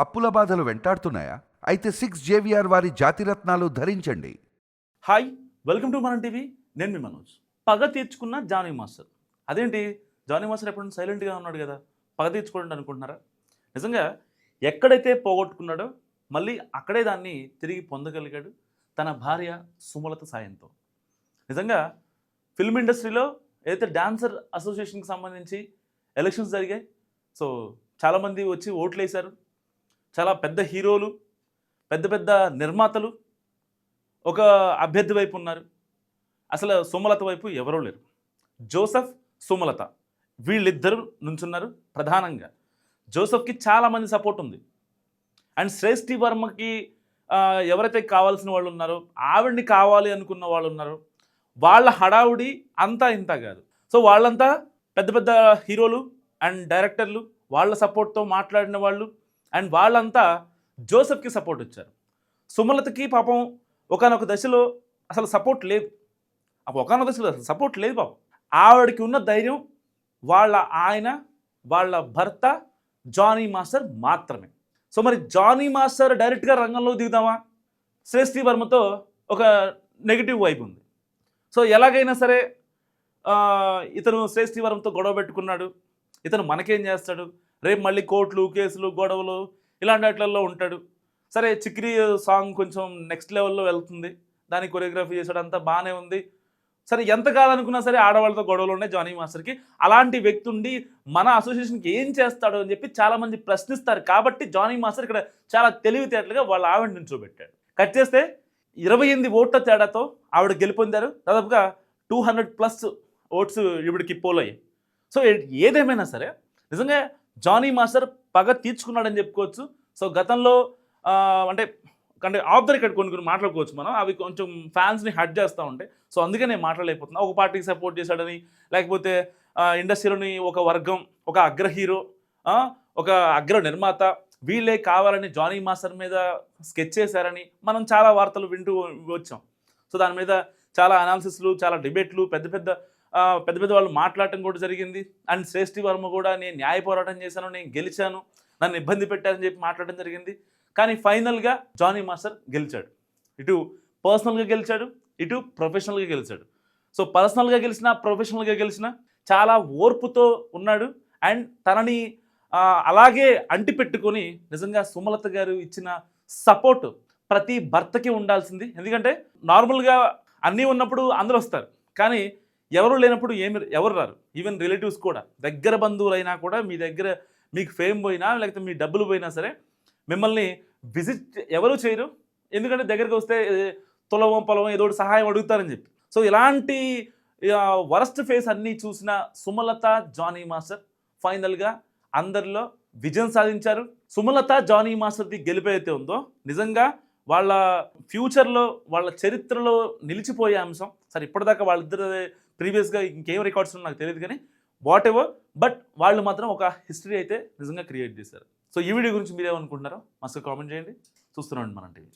అప్పుల బాధలు వెంటాడుతున్నాయా? అయితే సిక్స్ జేవిఆర్ వారి జాతిరత్నాలు ధరించండి. హాయ్ వెల్కమ్ టు మన టీవీ. నేను మీ మనోజ్. పగ తీర్చుకున్న జానీ మాస్టర్. అదేంటి? జానీ మాస్టర్ ఎప్పుడు సైలెంట్గా ఉన్నాడు కదా? పగ తీర్చుకోండి అనుకుంటున్నారా? నిజంగా ఎక్కడైతే పోగొట్టుకున్నాడో మళ్ళీ అక్కడే దాన్ని తిరిగి పొందగలిగాడు తన భార్య సుమలత సాయంతో. నిజంగా ఫిల్మ్ ఇండస్ట్రీలో ఏదైతే డాన్సర్ అసోసియేషన్కి సంబంధించి ఎలక్షన్స్ జరిగాయి సో చాలామంది వచ్చి ఓట్లు వేశారు చాలా పెద్ద హీరోలు పెద్ద పెద్ద నిర్మాతలు ఒక అభ్యర్థి వైపు ఉన్నారు. అసలు సుమలత వైపు ఎవరూ లేరు. జోసఫ్ సుమలత వీళ్ళిద్దరు నుంచున్నారు ప్రధానంగా. జోసఫ్కి చాలామంది సపోర్ట్ ఉంది. అండ్ శ్రేష్ఠి వర్మకి ఎవరైతే కావాల్సిన వాళ్ళు ఉన్నారో ఆవిడ్ని కావాలి అనుకున్న వాళ్ళు ఉన్నారు వాళ్ళ హడావుడి అంతా ఇంత కాదు. సో వాళ్ళంతా పెద్ద పెద్ద హీరోలు అండ్ డైరెక్టర్లు వాళ్ళ సపోర్ట్తో మాట్లాడిన వాళ్ళు అండ్ వాళ్ళంతా జోసెఫ్కి సపోర్ట్ ఇచ్చారు. సుమలతకి పాపం ఒకనొక దశలో అసలు సపోర్ట్ లేదు. ఒకనొక దశలో అసలు సపోర్ట్ లేదు పాపం. ఆవిడకి ఉన్న ధైర్యం వాళ్ళ ఆయన వాళ్ళ భర్త జానీ మాస్టర్ మాత్రమే. సో మరి జానీ మాస్టర్ డైరెక్ట్గా రంగంలో దిగుదామా? శ్రేష్ఠి వర్మతో ఒక నెగిటివ్ వైపు ఉంది. సో ఎలాగైనా సరే ఇతను శ్రేష్ఠి వర్మతో గొడవ పెట్టుకున్నాడు. ఇతను మనకేం చేస్తాడు? రేపు మళ్ళీ కోర్టులు కేసులు గొడవలు ఇలాంటి వాటిల్లో ఉంటాడు. సరే చిక్రీ సాంగ్ కొంచెం నెక్స్ట్ లెవెల్లో వెళ్తుంది. దాని కొరియోగ్రఫీ చేసాడు అంతా బాగానే ఉంది. సరే ఎంత కాదనుకున్నా సరే ఆడవాళ్ళతో గొడవలు ఉన్నాయి జానీ మాస్టర్కి. అలాంటి వ్యక్తి ఉండి మన అసోసియేషన్కి ఏం చేస్తాడు అని చెప్పి చాలామంది ప్రశ్నిస్తారు. కాబట్టి జానీ మాస్టర్ ఇక్కడ చాలా తెలివితేటలుగా వాళ్ళ ఆవిడ నుంచోబెట్టాడు. కట్ చేస్తే ఇరవై ఎనిమిది ఓట్ల తేడాతో ఆవిడ గెలుపొందారు. దాదాపుగా టూ హండ్రెడ్ ప్లస్ ఓట్స్ ఇవిడికి పోలయ్యాయి. సో ఏదేమైనా సరే నిజంగా జానీ మాస్టర్ పగ తీర్చుకున్నాడని చెప్పుకోవచ్చు. సో గతంలో అంటే అంటే ఆఫ్ ద రికార్డ్ కొన్ని కొన్ని మాట్లాడుకోవచ్చు మనం. అవి కొంచెం ఫ్యాన్స్ని హట్ చేస్తూ ఉంటాయి సో అందుకే నేను మాట్లాడలేకపోతున్నా. ఒక పార్టీకి సపోర్ట్ చేశాడని లేకపోతే ఇండస్ట్రీలోని ఒక వర్గం ఒక అగ్ర హీరో ఒక అగ్ర నిర్మాత వీళ్ళే కావాలని జానీ మాస్టర్ మీద స్కెచ్ చేశారని మనం చాలా వార్తలు వింటూ వచ్చాం. సో దాని మీద చాలా అనాలిసిస్లు చాలా డిబేట్లు పెద్ద పెద్ద పెద్ద పెద్ద వాళ్ళు మాట్లాడటం కూడా జరిగింది. అండ్ శ్రేష్ఠి వర్మ కూడా నేను న్యాయ పోరాటం చేశాను నేను గెలిచాను నన్ను ఇబ్బంది పెట్టారని చెప్పి మాట్లాడడం జరిగింది. కానీ ఫైనల్గా జానీ మాస్టర్ గెలిచాడు. ఇటు పర్సనల్గా గెలిచాడు ఇటు ప్రొఫెషనల్గా గెలిచాడు. సో పర్సనల్గా గెలిచిన ప్రొఫెషనల్గా గెలిచిన చాలా ఓర్పుతో ఉన్నాడు. అండ్ తనని అలాగే అంటిపెట్టుకొని నిజంగా సుమలత గారు ఇచ్చిన సపోర్ట్ ప్రతి భర్తకి ఉండాల్సింది. ఎందుకంటే నార్మల్గా అన్నీ ఉన్నప్పుడు అందరూ వస్తారు. కానీ ఎవరు లేనప్పుడు ఏమి ఎవరు రారు. ఈవెన్ రిలేటివ్స్ కూడా. దగ్గర బంధువులైనా కూడా మీ దగ్గర మీకు ఫేమ్ పోయినా లేకపోతే మీ డబ్బులు పోయినా సరే మిమ్మల్ని విజిట్ ఎవరు చేయరు. ఎందుకంటే దగ్గరికి వస్తే తులవం పొలవం ఏదో ఒకటి సహాయం అడుగుతారని చెప్పి. సో ఇలాంటి వరస్ట్ ఫేస్ అన్నీ చూసిన సుమలత జానీ మాస్టర్ ఫైనల్గా అందరిలో విజయం సాధించారు. సుమలత జానీ మాస్టర్ది గెలిపైతే ఉందో నిజంగా వాళ్ళ ఫ్యూచర్లో వాళ్ళ చరిత్రలో నిలిచిపోయే అంశం. సరే ఇప్పటిదాకా వాళ్ళిద్దరు ప్రీవియస్గా ఇంకేం రికార్డ్స్ ఉన్నాయో నాకు తెలియదు కానీ వాట్ ఎవర్ బట్ వాళ్ళు మాత్రం ఒక హిస్టరీ అయితే నిజంగా క్రియేట్ చేశారు. సో ఈ వీడియో గురించి మీరేమనుకుంటున్నారో మస్తు కామెంట్ చేయండి. చూస్తున్నాం మన టీవీ.